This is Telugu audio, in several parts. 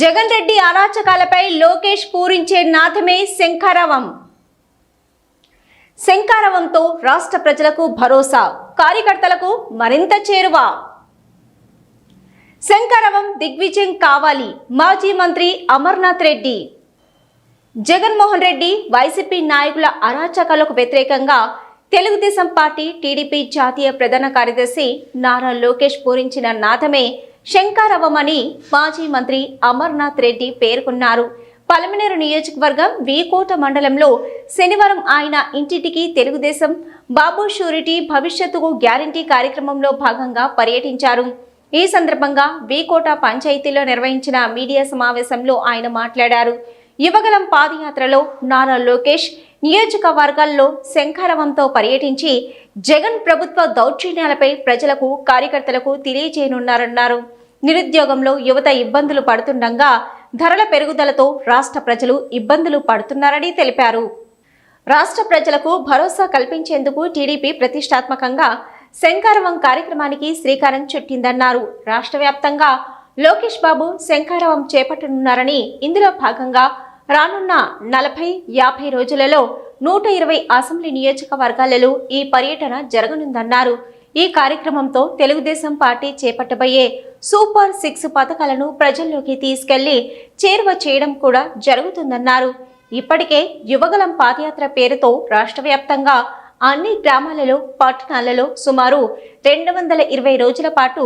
జగన్ రెడ్డి అరాచకాలపై లోకేష్ పూరించే నాథమే శంఖారావం. శంఖారావంతో రాష్ట్ర ప్రజలకు భరోసా కార్యకర్తలకు మరింత చేరువ. శంఖారావం దిగ్విజయం కావాలి మాజీ మంత్రి అమర్నాథ్ రెడ్డి. జగన్మోహన్ రెడ్డి వైసీపీ నాయకుల అరాచకాలకు వ్యతిరేకంగా తెలుగుదేశం పార్టీ టీడీపీ జాతీయ ప్రధాన కార్యదర్శి నారా లోకేష్ పూరించిన నాథమే శంకారవమని మాజీ మంత్రి అమర్నాథ్ రెడ్డి పేర్కొన్నారు. పలమనేరు నియోజకవర్గం వీకోట మండలంలో శనివారం ఆయన ఇంటింటికి తెలుగుదేశం బాబు షూరిటీ భవిష్యత్తుకు గ్యారంటీ కార్యక్రమంలో భాగంగా పర్యటించారు. ఈ సందర్భంగా వీకోట పంచాయతీలో నిర్వహించిన మీడియా సమావేశంలో ఆయన మాట్లాడారు. యువగలం పాదయాత్రలో నారా లోకేష్ నియోజకవర్గాల్లో శంఖారవంతో పర్యటించి జగన్ ప్రభుత్వ దౌర్జన్యాలపై ప్రజలకు కార్యకర్తలకు తెలియజేయనున్నారన్నారు. నిరుద్యోగంలో యువత ఇబ్బందులు పడుతుండగా ధరల పెరుగుదలతో రాష్ట్ర ప్రజలు ఇబ్బందులు పడుతున్నారని తెలిపారు. రాష్ట్ర ప్రజలకు భరోసా కల్పించేందుకు టీడీపీ ప్రతిష్టాత్మకంగా శంకారవం కార్యక్రమానికి శ్రీకారం చుట్టిందన్నారు. రాష్ట్ర వ్యాప్తంగా లోకేష్ బాబు శంకారవం చేపట్టనున్నారని ఇందులో భాగంగా రానున్న నలభై యాభై రోజులలో నూట ఇరవై అసెంబ్లీ నియోజకవర్గాలలో ఈ పర్యటన జరగనుందన్నారు. ఈ కార్యక్రమంతో తెలుగుదేశం పార్టీ చేపట్టబోయే సూపర్ సిక్స్ పథకాలను ప్రజల్లోకి తీసుకెళ్ళి చేరువ చేయడం కూడా జరుగుతుందన్నారు. ఇప్పటికే యువగలం పాదయాత్ర పేరుతో రాష్ట్ర వ్యాప్తంగా అన్ని గ్రామాలలో పట్టణాలలో సుమారు రెండు వందల ఇరవై రోజుల పాటు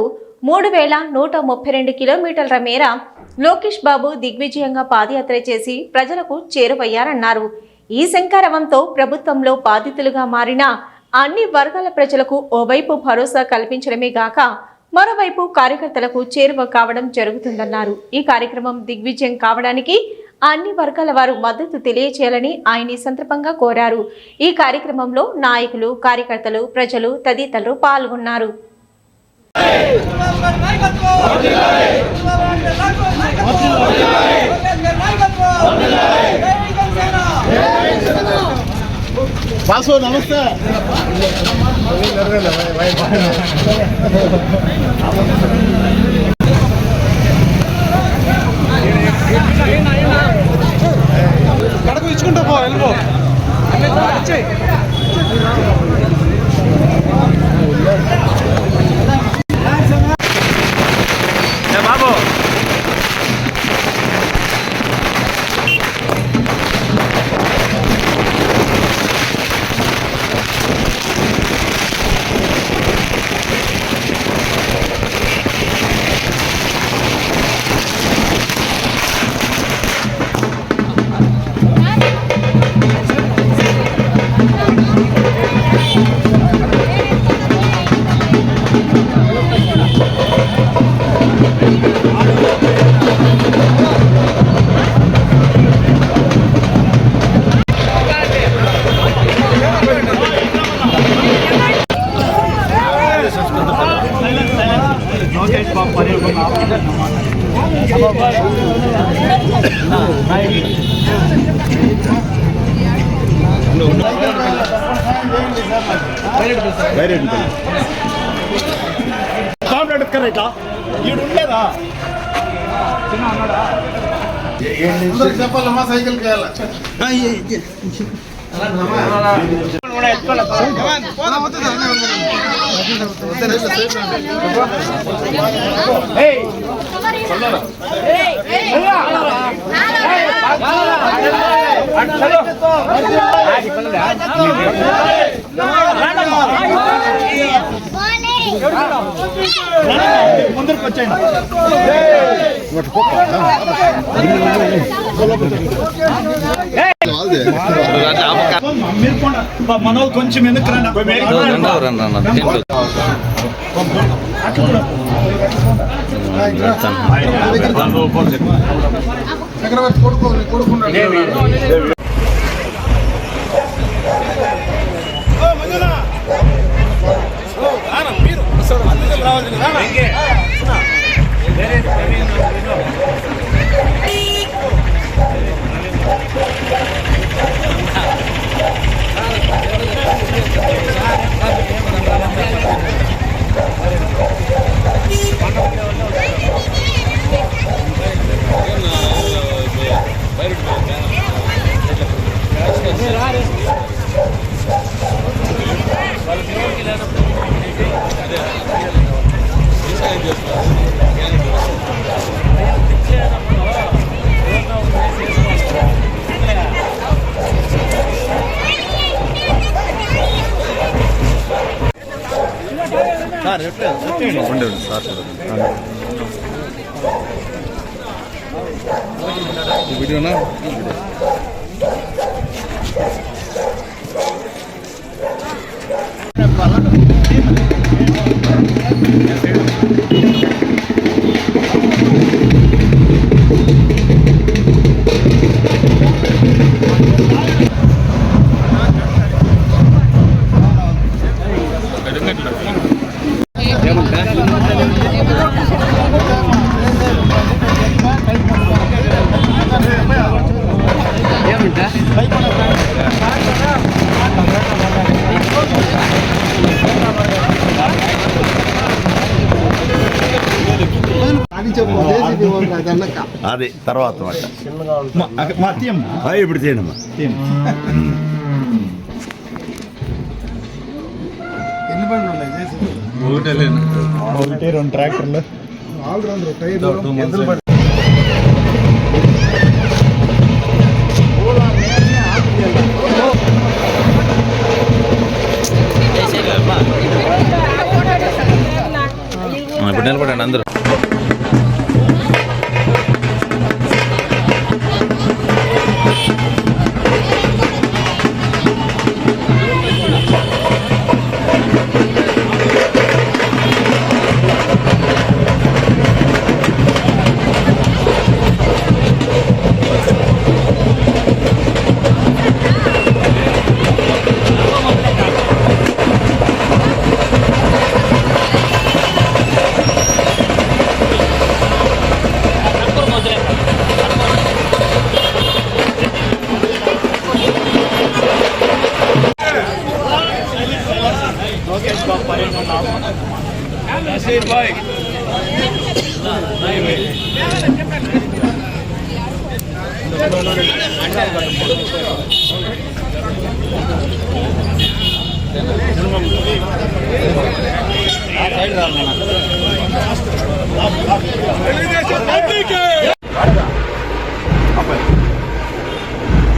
మూడు వేల నూట ముప్పై రెండు కిలోమీటర్ల మేర లోకేష్ బాబు దిగ్విజయంగా పాదయాత్ర చేసి ప్రజలకు చేరువయ్యారన్నారు. ఈ శంకారవంతో ప్రభుత్వంలో బాధితులుగా మారిన అన్ని వర్గాల ప్రజలకు ఓవైపు భరోసా కల్పించడమే గాక మరోవైపు కార్యకర్తలకు చేరువ కావడం జరుగుతుందన్నారు. ఈ కార్యక్రమం దిగ్విజయం కావడానికి అన్ని వర్గాల వారు మద్దతు తెలియచేయాలని ఆయన ఈ సందర్భంగా కోరారు. ఈ కార్యక్రమంలో నాయకులు కార్యకర్తలు ప్రజలు తదితరులు పాల్గొన్నారు. బాసు నమస్తే. కడకు ఇచ్చుకుంటా పో వెళ్ళిపో. బాబు కాంప్లైంట్ ఎత్తుకరా ఇట్లా ఈడు ఉండలేదా అందరికి చెప్పాలమ్మా సైకిల్ కేయాల ముందరికి వచ్చేయండి మనోళ్ళు కొంచెం ఎందుకు చక్రవర్తి కొడుకు కొడుకున్నాడు. రావాలి అది తర్వాత మాట మా- తీయం ఆ, ఇప్పుడు చేయనమ్మా తీయం ఎన్ని బండ్లు ఉన్నాయి? ఒకటి రెండు ట్రాక్టర్లు. ఆల్రౌండర్ టైర్ ఇప్పుడు నిలబడండి అందరూ.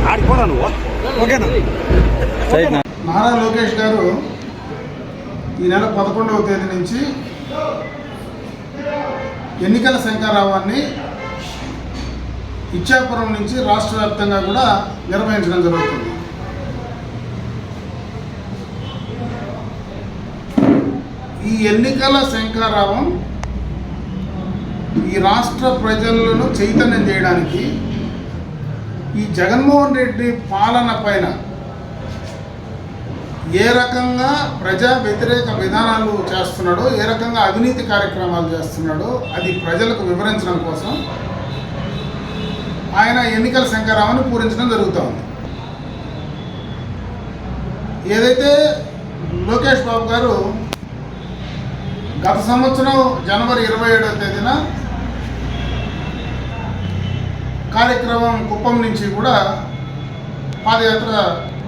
ఆడిపోరా నువ్వు నారా లోకేష్ గారు ఈ నెల పదకొండవ తేదీ నుంచి ఎన్నికల శంకారావాన్ని ఇచ్చాపురం నుంచి రాష్ట్ర వ్యాప్తంగా కూడా నిర్వహించడం జరుగుతుంది. ఈ ఎన్నికల శంకారావం ఈ రాష్ట్ర ప్రజలను చైతన్యం చేయడానికి ఈ జగన్మోహన్ రెడ్డి పాలన పైన ఏ రకంగా ప్రజా వ్యతిరేక విధానాలు చేస్తున్నాడో ఏ రకంగా అవినీతి కార్యక్రమాలు చేస్తున్నాడో అది ప్రజలకు వివరించడం కోసం ఆయన ఎన్నికల శంకరామని పూరించడం జరుగుతూ ఉంది ఏదైతే లోకేష్ బాబు గారు గత సంవత్సరం జనవరి ఇరవై ఏడవ తేదీన కార్యక్రమం కుప్పం నుంచి కూడా పాదయాత్ర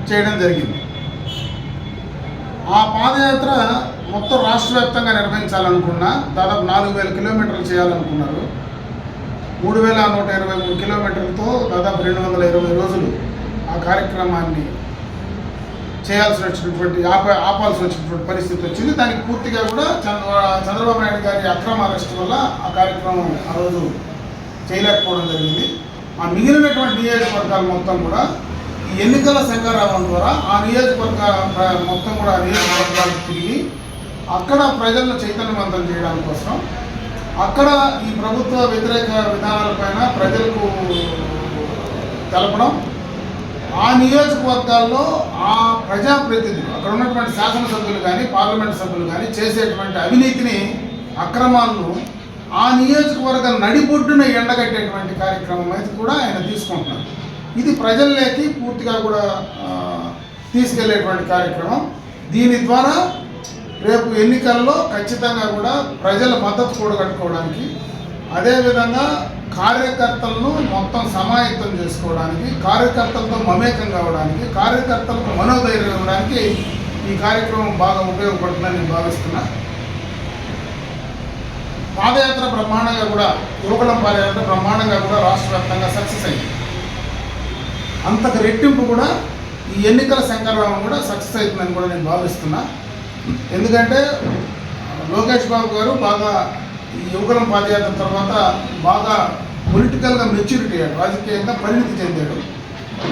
చేయడం జరిగింది. ఆ పాదయాత్ర మొత్తం రాష్ట్ర వ్యాప్తంగా నిర్వహించాలనుకున్నా దాదాపు నాలుగు వేల కిలోమీటర్లు చేయాలనుకున్నారు. మూడు వేల నూట ఇరవై మూడు కిలోమీటర్లు దాదాపు రెండు వందల ఇరవై రోజులు ఆ కార్యక్రమాన్ని చేయాల్సి వచ్చినటువంటి ఆప ఆపాల్సి వచ్చినటువంటి పరిస్థితి వచ్చింది. దానికి పూర్తిగా కూడా చంద్ర చంద్రబాబు నాయుడు గారి అక్రమ అరెస్ట్ వల్ల ఆ కార్యక్రమం ఆ రోజు చేయలేకపోవడం జరిగింది. ఆ మిగిలినటువంటి నియోజకవర్గాలు మొత్తం కూడా ఈ ఎన్నికల శంకరావం ద్వారా ఆ నియోజకవర్గ ప్ర- మొత్తం కూడా ఆ నియోజకవర్గాలకు తిరిగి అక్కడ ప్రజలను చైతన్యవంతం చేయడం కోసం అక్కడ ఈ ప్రభుత్వ వ్యతిరేక విధానాలపైన ప్రజలకు తెలపడం. ఆ నియోజకవర్గాల్లో ఆ ప్రజాప్రతినిధులు అక్కడ ఉన్నటువంటి శాసనసభ్యులు కానీ పార్లమెంట్ సభ్యులు కానీ చేసేటువంటి అవినీతిని అక్రమాలను ఆ నియోజకవర్గ నడిబొడ్డున ఎండగట్టేటువంటి కార్యక్రమం అయితే కూడా ఆయన తీసుకుంటున్నారు. ఇది ప్రజల్లోకి పూర్తిగా కూడా తీసుకెళ్ళేటువంటి కార్యక్రమం. దీని ద్వారా రేపు ఎన్నికల్లో ఖచ్చితంగా కూడా ప్రజల మద్దతు కూడగట్టుకోవడానికి అదేవిధంగా కార్యకర్తలను మొత్తం సమాయత్తం చేసుకోవడానికి కార్యకర్తలతో మమేకం కావడానికి కార్యకర్తలకు మనోధైర్యం ఇవ్వడానికి ఈ కార్యక్రమం బాగా ఉపయోగపడుతుందని నేను భావిస్తున్నా. పాదయాత్ర బ్రహ్మాండంగా కూడా గురుకులం పాదయాత్ర బ్రహ్మాండంగా కూడా రాష్ట్ర వ్యాప్తంగా సక్సెస్ అయింది అంతకు రెట్టింపు కూడా ఈ ఎన్నికల సంకల్పం కూడా సక్సెస్ అవుతుందని కూడా నేను భావిస్తున్నా. ఎందుకంటే లోకేష్ బాబు గారు బాగా ఈ యువకులం పాదయాత్ర తర్వాత బాగా పొలిటికల్గా మెచ్యూరిటీ అయ్యాడు. రాజకీయంగా పరిణితి చెందాడు.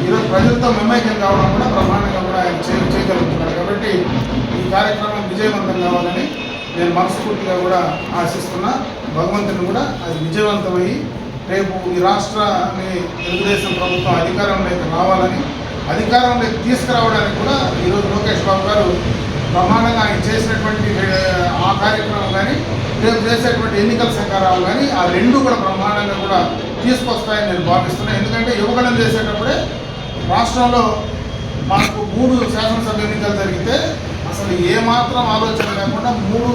ఈరోజు ప్రజలతో మమైక్యం కావడం కూడా ప్రమాణంగా కూడా ఆయన చే చేయగలుగుతున్నాడు. కాబట్టి ఈ కార్యక్రమం విజయవంతం కావాలని నేను మనస్ఫూర్తిగా కూడా ఆశిస్తున్నా. భగవంతుని కూడా అది విజయవంతమయ్యి రేపు ఈ రాష్ట్రాన్ని తెలుగుదేశం ప్రభుత్వం అధికారంలోకి రావాలని అధికారంలోకి తీసుకురావడానికి కూడా ఈరోజు లోకేష్ బాబు గారు ప్రమాణంగా ఆయన చేసినటువంటి కార్యక్రమం కానీ రేపు చేసేటువంటి ఎన్నికల సంకారాలు కానీ ఆ రెండు కూడా బ్రహ్మాండంగా కూడా తీసుకొస్తాయని నేను భావిస్తున్నాను ఎందుకంటే యువగణం చేసేటప్పుడే రాష్ట్రంలో మాకు మూడు శాసనసభ ఎన్నికలు జరిగితే అసలు ఏమాత్రం ఆలోచన లేకుండా మూడు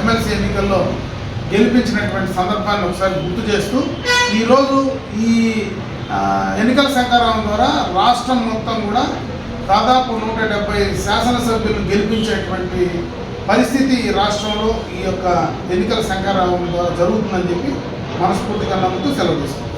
ఎమ్మెల్సీ ఎన్నికల్లో గెలిపించినటువంటి సందర్భాన్ని ఒకసారి గుర్తు చేస్తూ ఈరోజు ఈ ఎన్నికల సంకారం ద్వారా రాష్ట్రం మొత్తం కూడా దాదాపు నూట డెబ్బై శాసనసభ్యులు గెలిపించేటువంటి పరిస్థితి ఈ రాష్ట్రంలో ఈ యొక్క ఎన్నికల సంకారం ద్వారా జరుగుతుందని చెప్పి మనస్ఫూర్తిగా నమ్ముతూ సెలవు తీసుకుంటాం